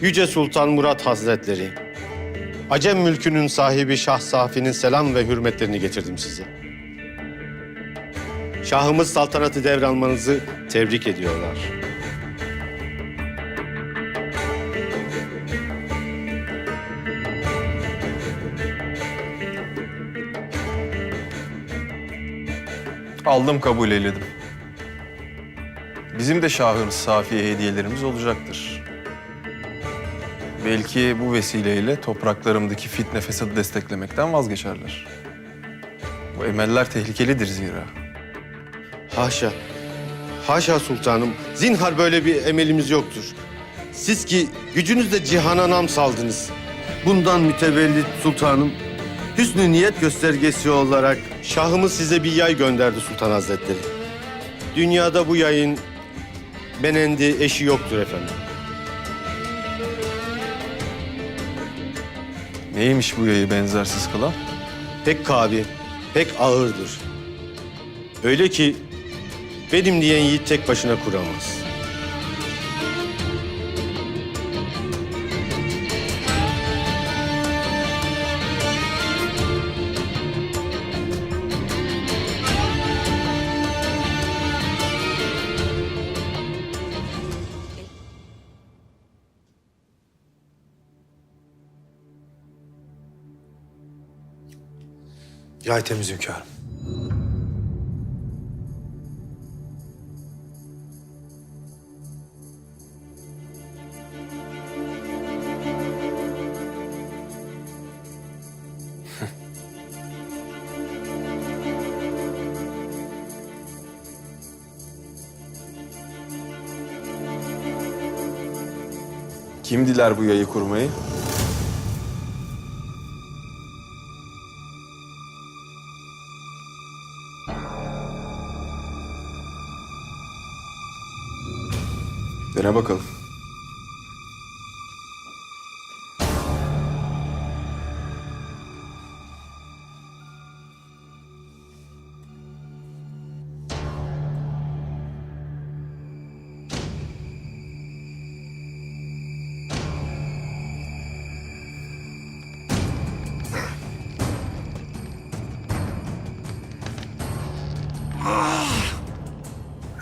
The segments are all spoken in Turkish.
Yüce Sultan Murat Hazretleri, Acem mülkünün sahibi Şah Safi'nin selam ve hürmetlerini getirdim size. Şahımız saltanatı devralmanızı tebrik ediyorlar. Aldım kabul eyledim. Bizim de Şahın Safiye hediyelerimiz olacaktır. Belki bu vesileyle topraklarımdaki fitne fesadı desteklemekten vazgeçerler. Bu emeller tehlikelidir zira. Haşa, haşa sultanım. Zinhar böyle bir emelimiz yoktur. Siz ki gücünüzle cihana nam saldınız. Bundan mütevellit sultanım, hüsnü niyet göstergesi olarak şahımız size bir yay gönderdi sultan hazretleri. Dünyada bu yayın benendi eşi yoktur efendim. Neymiş bu yayı benzersiz kılan? Pek kavi, pek ağırdır. Öyle ki benim diyen yiğit tek başına kuramaz. Yay temiz hünkârım. Kim diler bu yayı kurmayı? Dene bakalım.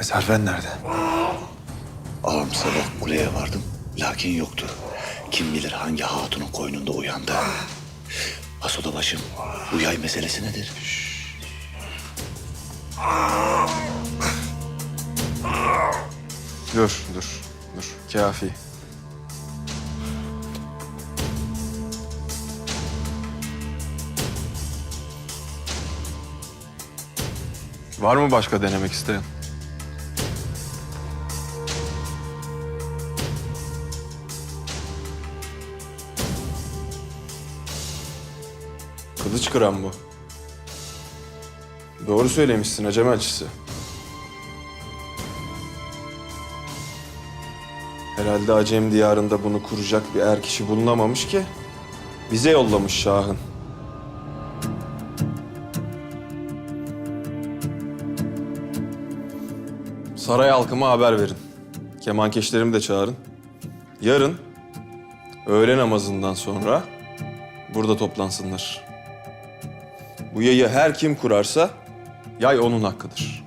Eserfen nerede? Sabah kuleye vardım. Lakin yoktu. Kim bilir hangi hatunun koynunda uyandı. Hasoda başım. Bu yay meselesi nedir? Dur, dur, dur. Kafi. Var mı başka denemek isteyen? Kılıç kıran bu. Doğru söylemişsin Acem elçisi. Herhalde Acem diyarında bunu kuracak bir er kişi bulunamamış ki bize yollamış Şah'ın. Saray halkıma haber verin. Kemankeşlerimi de çağırın. Yarın öğle namazından sonra burada toplansınlar. Bu yayı her kim kurarsa yay onun hakkıdır.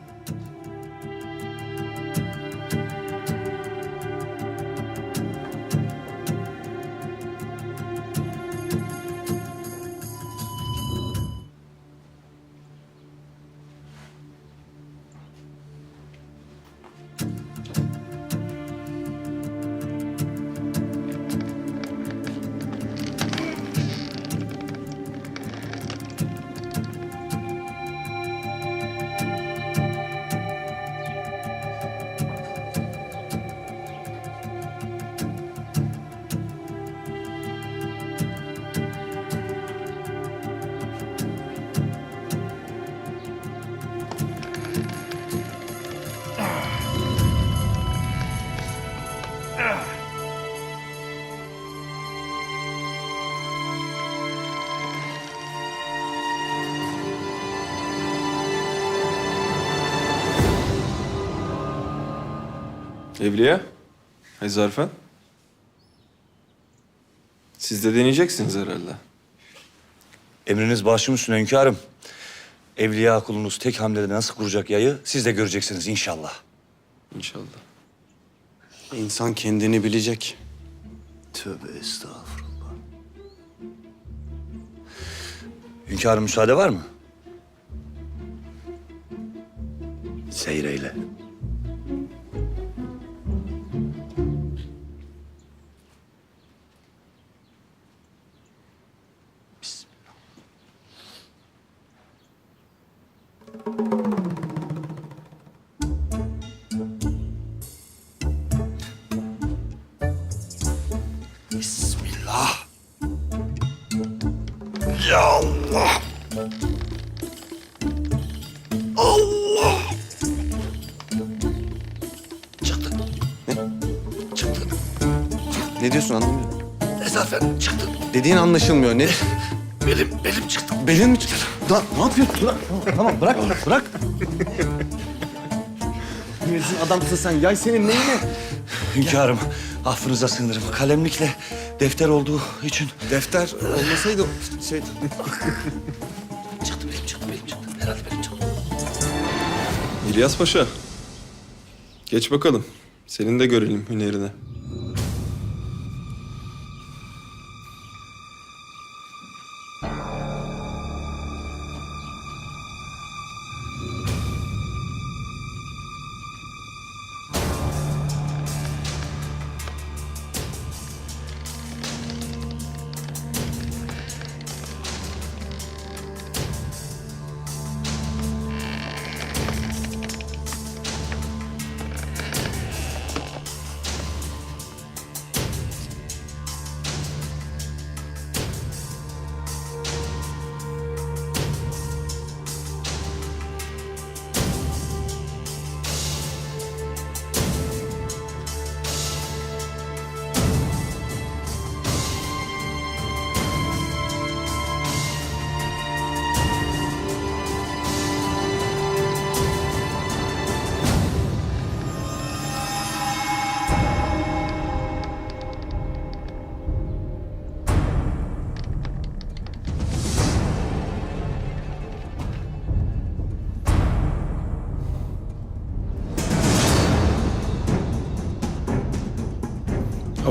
Evliya, Hezarfen. Siz de deneyeceksiniz herhalde. Emriniz başım üstüne hünkârım. Evliya kulunuz tek hamlede nasıl kuracak yayı siz de göreceksiniz inşallah. İnşallah. İnsan kendini bilecek. Tövbe estağfurullah. Hünkârım müsaade var mı? Seyreyle. Bismillah. Ya Allah. Allah. Çıktı. Ne? Çıktı. Ne diyorsun anlamıyorum. Esafen çıktı. Dediğin anlaşılmıyor. Ne? Belim, belim çıktı. Belin mi çıktı? Lan ne yapıyorsun? Lan, tamam bırak, bırak. Müezzin adamsın sen. Yay senin neyine? Hünkârım, affınıza sığınırım. Kalemlikle defter olduğu için. Defter olmasaydı şey... Çıktı benim, çıktı benim, çıktı. Herhalde benim çıktı. İlyas Paşa. Geç bakalım. Senin de görelim hünerini.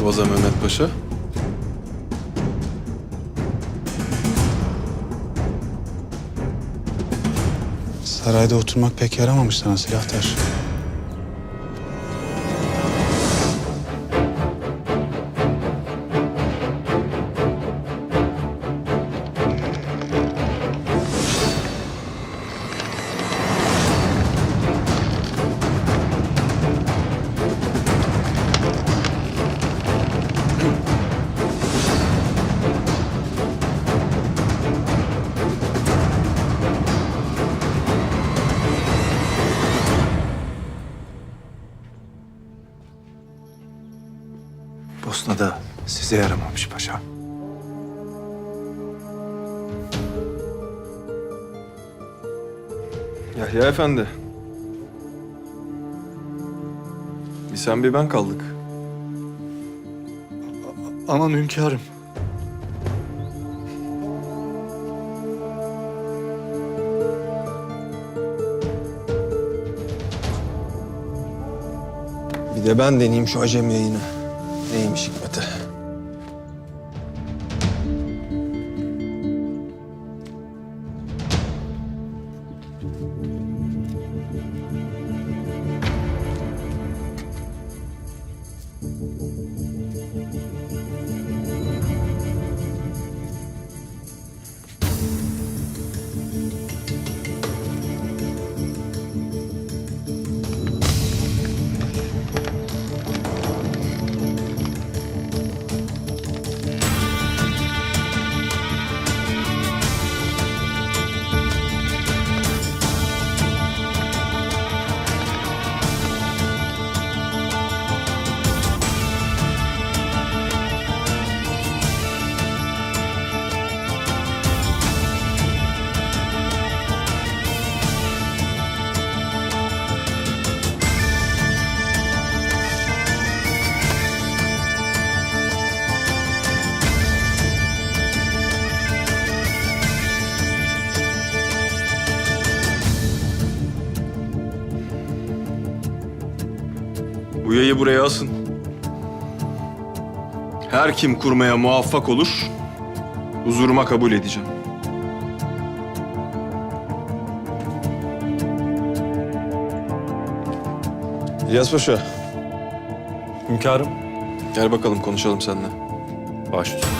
Abaza Mehmet Paşa. Sarayda oturmak pek yaramamış sana silahtar. Size yaramamış paşa. Yahya Efendi. Bir sen bir ben kaldık. Aman hünkârım. Bir de ben deneyeyim şu acem yayını. Neymiş hikmeti? Yayı buraya asın. Her kim kurmaya muvaffak olur, huzuruma kabul edeceğim. İlyas Paşa, Hünkârım. gel bakalım konuşalım seninle. Baş üstüne.